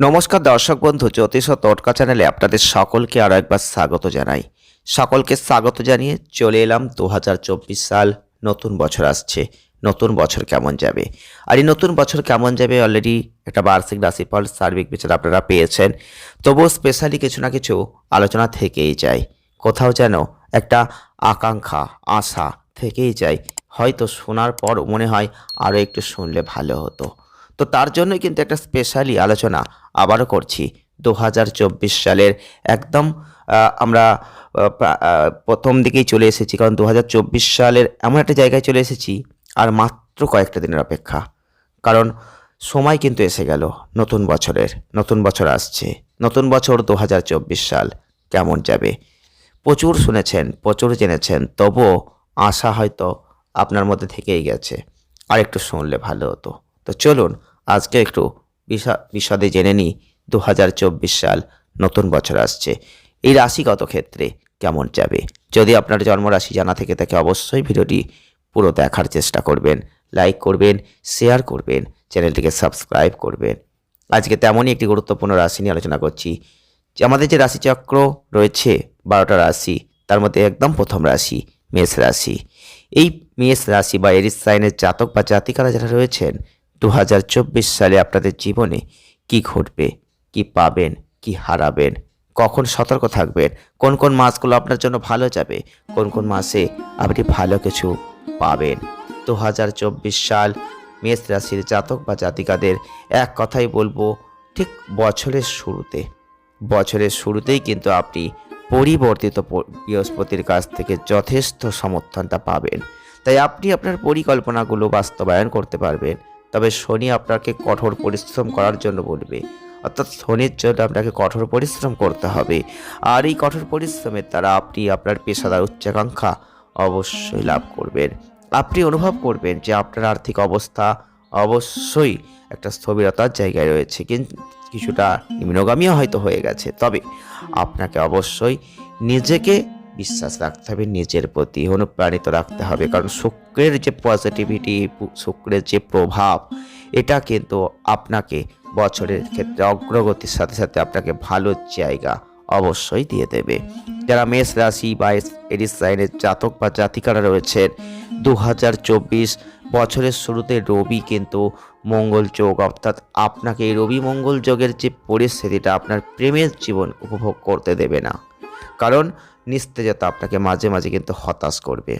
নমস্কার দর্শক বন্ধু, জ্যোতিষ তটকা চ্যানেলে আপনাদের সকলকে আরও একবার স্বাগত জানাই। সকলকে স্বাগত জানিয়ে চলে এলাম দু হাজার চব্বিশ সাল নতুন বছর আসছে। নতুন বছর কেমন যাবে? আর এই নতুন বছর কেমন যাবে অলরেডি একটা বার্ষিক রাশিফল, সার্বিক বিচার আপনারা পেয়েছেন। তবুও স্পেশালি কিছু না কিছু আলোচনা থেকেই যায়। কোথাও যেন একটা আকাঙ্ক্ষা, আশা থেকেই যায়। হয়তো শোনার পর মনে হয় আরও একটু শুনলে ভালো হতো। তো তার জন্যই কিন্তু একটা স্পেশালি আলোচনা আবারও করছি। দু হাজার চব্বিশ সালের একদম আমরা প্রথম দিকেই চলে এসেছি। কারণ দু হাজার চব্বিশ সালের এমন একটা জায়গায় চলে এসেছি, আর মাত্র কয়েকটা দিনের অপেক্ষা। কারণ সময় কিন্তু এসে গেল নতুন বছরের, নতুন বছর আসছে। নতুন বছর দু হাজার চব্বিশ সাল কেমন যাবে? প্রচুর শুনেছেন, প্রচুর জেনেছেন, তবুও আশা হয়তো আপনার মধ্যে থেকেই গেছে। আর একটু শুনলে ভালো হতো। তো চলুন আজকে একটু বিশা- বিশদে জেনে নিই দু হাজার চব্বিশ সাল নতুন বছর আসছে। এই রাশিগত ক্ষেত্রে কেমন যাবে? যদি আপনার জন্মরাশি জানা থেকে থাকে, অবশ্যই ভিডিওটি পুরো দেখার চেষ্টা করবেন, লাইক করবেন, শেয়ার করবেন, চ্যানেলটিকে সাবস্ক্রাইব করবেন। আজকে তেমনই একটি গুরুত্বপূর্ণ রাশি নিয়ে আলোচনা করছি। যে আমাদের যে রাশিচক্র রয়েছে, বারোটা রাশি, তার মধ্যে একদম প্রথম রাশি, মেষ রাশি। এই মেষ রাশি বা এরিস সাইনের জাতক বা জাতিকারা যারা রয়েছেন দু হাজার চব্বিশ সালে আপনাদের জীবনে কি ঘটবে? কি পাবেন? কি হারাবেন? কখন সতর্ক থাকবেন? কোন কোন মাসগুলো আপনার জন্য ভালো যাবে? কোন কোন মাসে আপনি ভালো কিছু পাবেন? দু হাজার চব্বিশ সাল মেষ রাশির জাতক বা জাতিকাদের এক কথাই বলব, ঠিক বছরের শুরুতে। বছরের শুরুতেই কিন্তু আপনি পরিবর্তিত বৃহস্পতির কাছ থেকে যথেষ্ট সমর্থনটা পাবেন। তাই আপনি আপনার পরিকল্পনাগুলো বাস্তবায়ন করতে পারবেন। তবে শনি আপনাকে কঠোর পরিশ্রম করার জন্য বলবে। অর্থাৎ শনির জন্য আপনাকে কঠোর পরিশ্রম করতে হবে। আর এই কঠোর পরিশ্রমের দ্বারা আপনি আপনার পেশাদার উচ্চাকাঙ্ক্ষা অবশ্যই লাভ করবেন। আপনি অনুভব করবেন যে আপনার আর্থিক অবস্থা অবশ্যই একটা স্থবিরতার জায়গায় রয়েছে কিন্তু কিছুটা নিম্নগামীও হয়তো হয়ে গেছে। তবে আপনাকে অবশ্যই নিজেকে বিশ্বাস রাখতে হবে, নিজের প্রতি অনুপ্রাণিত রাখতে হবে। কারণ শুক্রের যে পজিটিভিটি শুক্রের যে প্রভাব, এটা কিন্তু আপনাকে বছরের ক্ষেত্রে অগ্রগতির সাথে সাথে আপনাকে ভালো জায়গা অবশ্যই দিয়ে দেবে। যারা মেষ রাশি বা এরিস সাইনের জাতক বা জাতিকারা রয়েছেন দু হাজার চব্বিশ বছরের শুরুতে রবি কিন্তু মঙ্গল যোগ, অর্থাৎ আপনাকে এই রবি মঙ্গল যোগের যে পরিস্থিতিটা আপনার প্রেমের জীবন উপভোগ করতে দেবে না। কারণ নিস্তেজতা আপনাকে মাঝে মাঝে কিন্তু হতাশ করবে।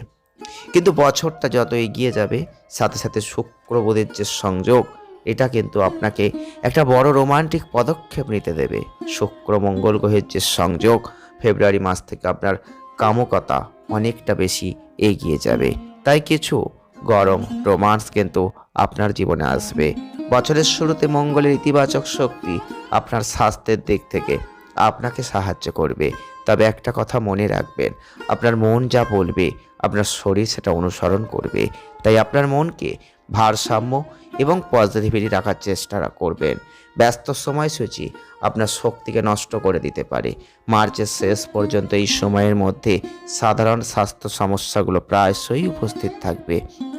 কিন্তু বছরটা যত এগিয়ে যাবে, সাথে সাথে শুক্রবোধের যে সংযোগ, এটা কিন্তু আপনাকে একটা বড় রোমান্টিক পদক্ষেপ নিতে দেবে। শুক্র মঙ্গল গ্রহের যে সংযোগ, ফেব্রুয়ারি মাস থেকে আপনার কামকতা অনেকটা বেশি এগিয়ে যাবে। তাই কিছু গরম রোমান্স কিন্তু আপনার জীবনে আসবে। বছরের শুরুতে মঙ্গলের ইতিবাচক শক্তি আপনার স্বাস্থ্যের দিক থেকে আপনাকে সাহায্য করবে। তবে একটা কথা মনে রাখবেন, আপনার মন যা বলবে, আপনার শরীর সেটা অনুসরণ করবে। তাই আপনার মনকে ভারসাম্য এবং পজিটিভিটি রাখার চেষ্টা করবেন। ব্যস্ত সময়সূচি আপনার শক্তিকে নষ্ট করে দিতে পারে। মার্চের শেষ পর্যন্ত এই সময়ের মধ্যে সাধারণ স্বাস্থ্য সমস্যাগুলো প্রায়শই উপস্থিত থাকবে।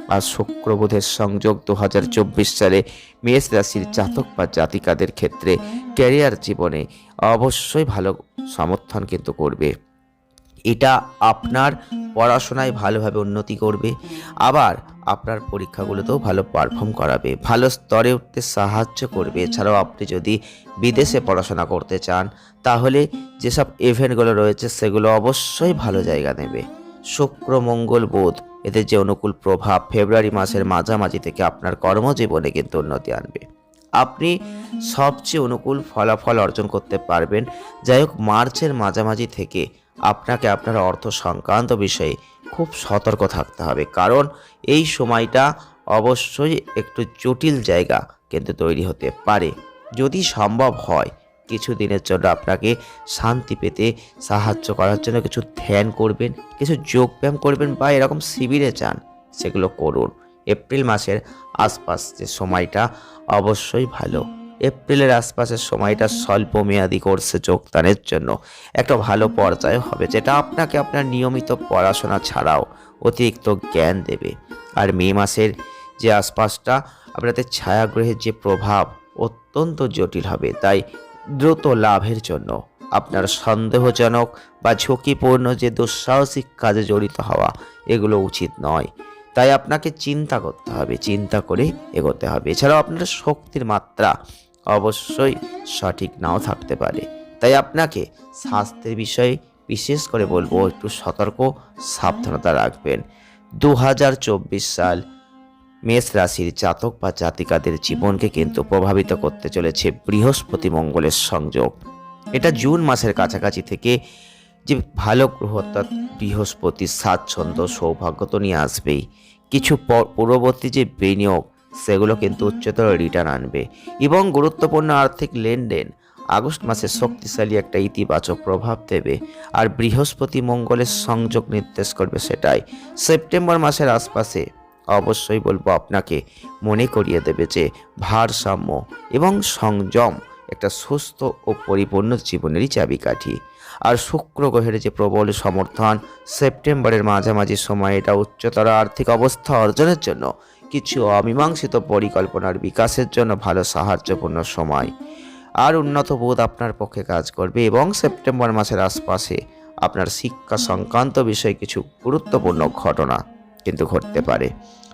আর শুক্রবোধের সংযোগ দু হাজার চব্বিশ সালে মেষ রাশির জাতক বা জাতিকাদের ক্ষেত্রে ক্যারিয়ার জীবনে অবশ্যই ভালো সমর্থন কিন্তু করবে। এটা আপনার পড়াশোনায় ভালোভাবে উন্নতি করবে, আবার আপনার পরীক্ষাগুলোতেও ভালো পারফর্ম করাবে, ভালো স্তরে উঠতে সাহায্য করবে। এছাড়াও আপনি যদি বিদেশে পড়াশোনা করতে চান, তাহলে যেসব ইভেন্টগুলো রয়েছে, সেগুলো অবশ্যই ভালো জায়গা নেবে। শুক্র মঙ্গল বুধ এদের যে অনুকূল প্রভাব ফেব্রুয়ারি মাসের মাঝামাঝি থেকে আপনার কর্মজীবনে কিন্তু উন্নতি আনবে। আপনি সবচেয়ে অনুকূল ফলাফল অর্জন করতে পারবেন। যাই হোক, মার্চের মাঝামাঝি থেকে আপনাকে আপনার অর্থ সংক্রান্ত বিষয়ে খুব সতর্ক থাকতে হবে। কারণ এই সময়টা অবশ্যই একটু জটিল জায়গা কিন্তু তৈরি হতে পারে। যদি সম্ভব হয় কিছু দিনের জন্য আপনাকে শান্তি পেতে সাহায্য করার জন্য কিছু ধ্যান করবেন, কিছু যোগব্যায়াম করবেন বা এরকম শিবিরে যান, সেগুলো করুন। এপ্রিল মাসের আশপাশ যে সময়টা অবশ্যই ভালো। এপ্রিলের আশপাশের সময়টা স্বল্প মেয়াদী কোর্সে যোগদানের জন্য একটা ভালো পর্যায় হবে, যেটা আপনাকে আপনার নিয়মিত পড়াশোনা ছাড়াও অতিরিক্ত জ্ঞান দেবে। আর মে মাসের যে আশপাশটা আপনাদের ছায়াগ্রহের যে প্রভাব অত্যন্ত জটিল হবে, তাই দ্রুত লাভের জন্য। আপনার সন্দেহজনক বা ঝুঁকিপূর্ণ যে দুঃসাহসিক কাজে জড়িত হওয়া, এগুলো উচিত নয়। তাই আপনাকে চিন্তা করতে হবে, চিন্তা করে এগোতে হবে। এছাড়াও আপনার শক্তির মাত্রা অবশ্যই সঠিক নাও থাকতে পারে। তাই আপনাকে স্বাস্থ্যের বিষয়ে বিশেষ করে বলব, একটু সতর্ক, সাবধানতা রাখবেন। দু হাজার চব্বিশ সাল মেষ রাশির জাতক বা জাতিকাদের জীবনকে কিন্তু প্রভাবিত করতে চলেছে বৃহস্পতি মঙ্গলের সংযোগ। এটা জুন মাসের কাছাকাছি থেকে যে ভালো গ্রহ অর্থাৎ বৃহস্পতি স্বাচ্ছন্দ্য সৌভাগ্য তো নিয়ে আসবেই। কিছু পর- পূর্ববর্তী যে বিনিয়োগ, সেগুলো কিন্তু উচ্চতর রিটার্ন আনবে এবং গুরুত্বপূর্ণ আর্থিক লেনদেন আগস্ট মাসে শক্তিশালী একটা ইতিবাচক প্রভাব দেবে আর বৃহস্পতি মঙ্গলের সংযোগ নির্দেশ করবে সেটাই। সেপ্টেম্বর মাসের আশপাশে অবশ্যই বলব আপনাকে মনে করিয়ে দেবে যে ভারসাম্য এবং সংযম একটা সুস্থ ও পরিপূর্ণ জীবনেরই চাবিকাঠি। আর শুক্র গ্রহের যে প্রবল সমর্থন, সেপ্টেম্বরের মাঝামাঝি সময় এটা উচ্চতর আর্থিক অবস্থা অর্জনের জন্য কিছু অমীমাংসিত পরিকল্পনার বিকাশের জন্য ভালো সাহায্যপূর্ণ সময়। আর উন্নত বোধ আপনার পক্ষে কাজ করবে এবং সেপ্টেম্বর মাসের আশপাশে আপনার শিক্ষা সংক্রান্ত বিষয়ে কিছু গুরুত্বপূর্ণ ঘটনা। কিন্তু ঘটতে পারে।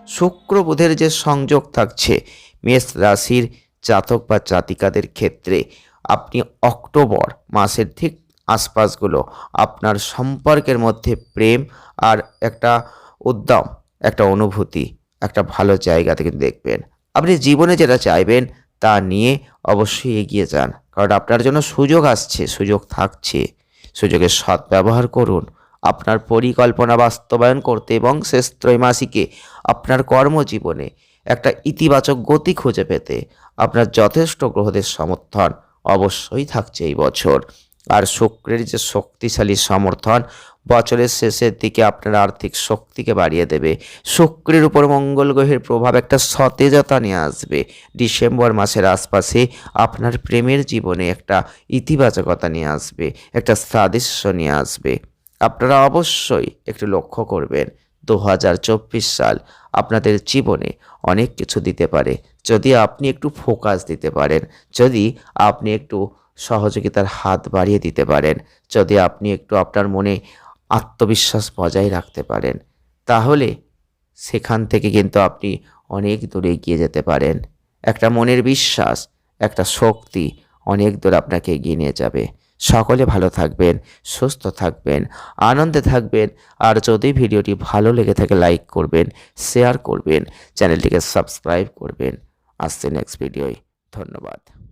শুক্র বুধের যে সংযোগ থাকছে, মেষ রাশির জাতক বা জাতিকাদের ক্ষেত্রে, আপনি অক্টোবর মাসের ঠিক আশপাশগুলো আপনার সম্পর্কের মধ্যে প্রেম আর একটা উদ্যম, একটা অনুভূতি, একটা ভালো জায়গা থেকে দেখবেন। আপনি জীবনে যেটা চাইবেন তা নিয়ে অবশ্যই এগিয়ে যান। কারণ আপনার জন্য সুযোগ আসছে, সুযোগ থাকছে। সুযোগের সদ্ব্যবহার করুন আপনার পরিকল্পনা বাস্তবায়ন করতে এবং শেষ ত্রৈমাসিকে আপনার কর্মজীবনে একটা ইতিবাচক গতি খুঁজে পেতে আপনার যথেষ্ট গ্রহদের সমর্থন অবশ্যই থাকছে এই বছর। আর শুক্রের যে শক্তিশালী সমর্থন, বছরের শেষের দিকে আপনার আর্থিক শক্তিকে বাড়িয়ে দেবে। শুক্রের উপর মঙ্গল গ্রহের প্রভাব একটা সতেজতা নিয়ে আসবে। ডিসেম্বর মাসের আশপাশে আপনার প্রেমের জীবনে একটা ইতিবাচকতা নিয়ে আসবে, একটা সাদৃশ্য নিয়ে আসবে। আপনারা অবশ্যই একটু লক্ষ্য করবেন দু হাজার চব্বিশ সাল আপনাদের জীবনে অনেক কিছু দিতে পারে। যদি আপনি একটু ফোকাস দিতে পারেন, যদি আপনি একটু সহযোগিতার হাত বাড়িয়ে দিতে পারেন, যদি আপনি একটু আপনার মনে আত্মবিশ্বাস বজায় রাখতে পারেন, তাহলে সেখান থেকে কিন্তু আপনি অনেক দূরে এগিয়ে যেতে পারেন। একটা মনের বিশ্বাস, একটা শক্তি অনেক দূর আপনাকে এগিয়ে নিয়ে যাবে। সকলে ভালো থাকবেন, সুস্থ থাকবেন, আনন্দে থাকবেন, আর যদি ভিডিওটি ভালো লেগে থাকে লাইক করবেন, শেয়ার করবেন, চ্যানেলটিকে সাবস্ক্রাইব করবেন। আসছে নেক্সট ভিডিওয় ধন্যবাদ।